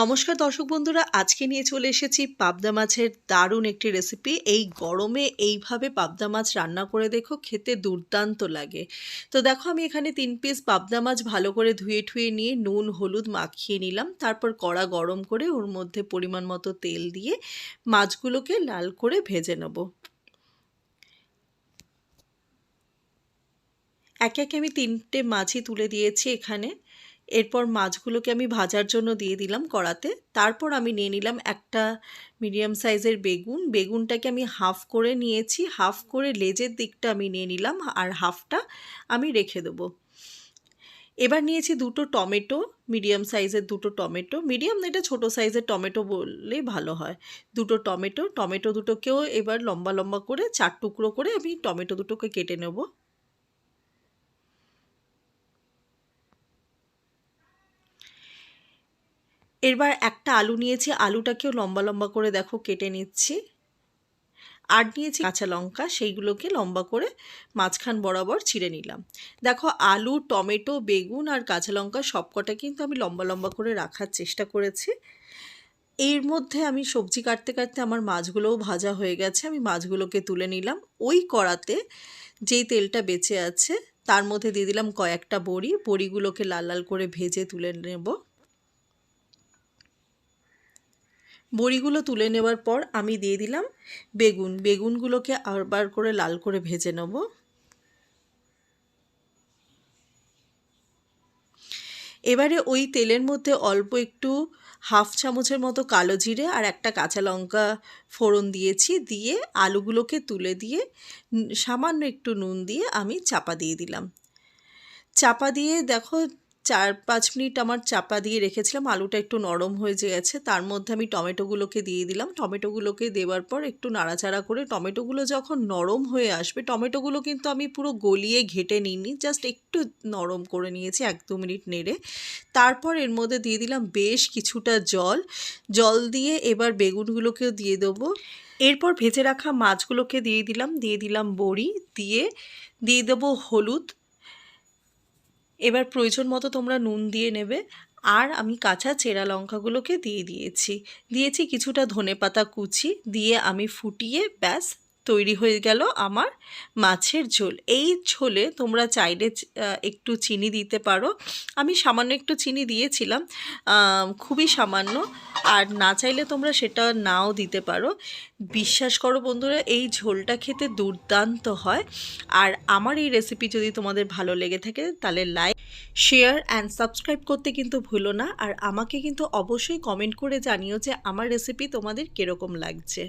নমস্কার দর্শক বন্ধুরা, আজকে নিয়ে চলে এসেছি পাবদা মাছের দারুণ একটি রেসিপি এই গরমে এইভাবে পাবদা মাছ রান্না করে দেখো, খেতে দুর্দান্ত লাগে। তো দেখো, আমি এখানে তিন পিস পাবদা মাছ ভালো করে ধুয়ে ঠুয়ে নিয়ে নুন, হলুদ মাখিয়ে নিলাম। তারপর কড়া গরম করে ওর মধ্যে পরিমাণ মতো তেল দিয়ে মাছগুলোকে লাল করে ভেজে নেব। একে একে আমি তিনটে মাছই তুলে দিয়েছি এখানে। এরপর মাছগুলোকে আমি ভাজার জন্য দিয়ে দিলাম কড়াতে। তারপর আমি নিয়ে নিলাম একটা মিডিয়াম সাইজের বেগুন। বেগুনটাকে আমি হাফ করে নিয়েছি। হাফ করে লেজের দিকটা আমি নিয়ে নিলাম আর হাফটা আমি রেখে দেবো। এবার নিয়েছি দুটো টমেটো, মিডিয়াম সাইজের দুটো টমেটো। মিডিয়াম এটা ছোটো সাইজের টমেটো বললে ভালো হয়। দুটো টমেটো টমেটো দুটোকেও এবার লম্বা লম্বা করে চার টুকরো করে আমি টমেটো দুটোকে কেটে নেব। এবার একটা আলু নিয়েছি, আলুটাকেও লম্বা লম্বা করে দেখো কেটে নিচ্ছি। আর নিয়েছি কাঁচা লঙ্কা, সেইগুলোকে লম্বা করে মাঝখান বরাবর ছিঁড়ে নিলাম। দেখো, আলু, টমেটো, বেগুন আর কাঁচা লঙ্কা সবকটা কিন্তু আমি লম্বা লম্বা করে রাখার চেষ্টা করেছি। এর মধ্যে আমি সবজি কাটতে কাটতে আমার মাছগুলোও ভাজা হয়ে গেছে, আমি মাছগুলোকে তুলে নিলাম। ওই কড়াতে যেই তেলটা বেঁচে আছে, তার মধ্যে দিয়ে দিলাম কয়েকটা বড়ি, বড়িগুলোকে লাল লাল করে ভেজে তুলে নেব। বড়িগুলো তুলে নেওয়ার পর আমি দিয়ে দিলাম বেগুন। বেগুনগুলোকে আবার করে লাল করে ভেজে নেব। এবারে ওই তেলের মধ্যে অল্প একটু হাফ চামচের মতো কালো জিরে আর একটা কাঁচা লঙ্কা ফোড়ন দিয়েছি। দিয়ে আলুগুলোকে তুলে দিয়ে সামান্য একটু নুন দিয়ে আমি চাপা দিয়ে দিলাম। চাপা দিয়ে দেখো চার পাঁচ মিনিট আমার চাপা দিয়ে রেখেছিলাম, আলুটা একটু নরম হয়ে গেছে, তার মধ্যে আমি টমেটোগুলোকে দিয়ে দিলাম। টমেটোগুলোকে দেওয়ার পর একটু নাড়াচাড়া করে, টমেটোগুলো যখন নরম হয়ে আসবে, টমেটোগুলো কিন্তু আমি পুরো গলিয়ে ঘেটে নিইনি, জাস্ট একটু নরম করে নিয়েছি, এক দু মিনিট নেড়ে। তারপর এর মধ্যে দিয়ে দিলাম বেশ কিছুটা জল। জল দিয়ে এবার বেগুনগুলোকেও দিয়ে দেবো। এরপর ভেজে রাখা মাছগুলোকে দিয়ে দিলাম দিয়ে দিলাম বড়ি, দিয়ে দিয়ে দেবো হলুদ এবার প্রয়োজন মতো তোমরা নুন দিয়ে নেবে। আর আমি কাঁচা চেরা লঙ্কাগুলোকে দিয়ে দিয়েছি। দিয়েছি কিছুটা ধনে পাতা কুচি, দিয়ে আমি ফুটিয়ে ব্যাস তৈরি হয়ে গেল আমার মাছের ঝোল। এই ঝোলে তোমরা চাইলে একটু চিনি দিতে পারো। আমি সামান্য একটু চিনি দিয়েছিলাম খুবই সামান্য। আর না চাইলে তোমরা সেটা নাও দিতে পারো। বিশ্বাস করো বন্ধুরা, এই ঝোলটা খেতে দুর্দান্ত হয়। আর আমার এই রেসিপি যদি তোমাদের ভালো লেগে থাকে, তাহলে লাইক শেয়ার অ্যান্ড সাবস্ক্রাইব করতে কিন্তু ভুলো না। আর আমাকে কিন্তু অবশ্যই কমেন্ট করে জানিও যে আমার রেসিপি তোমাদের কীরকম লাগছে।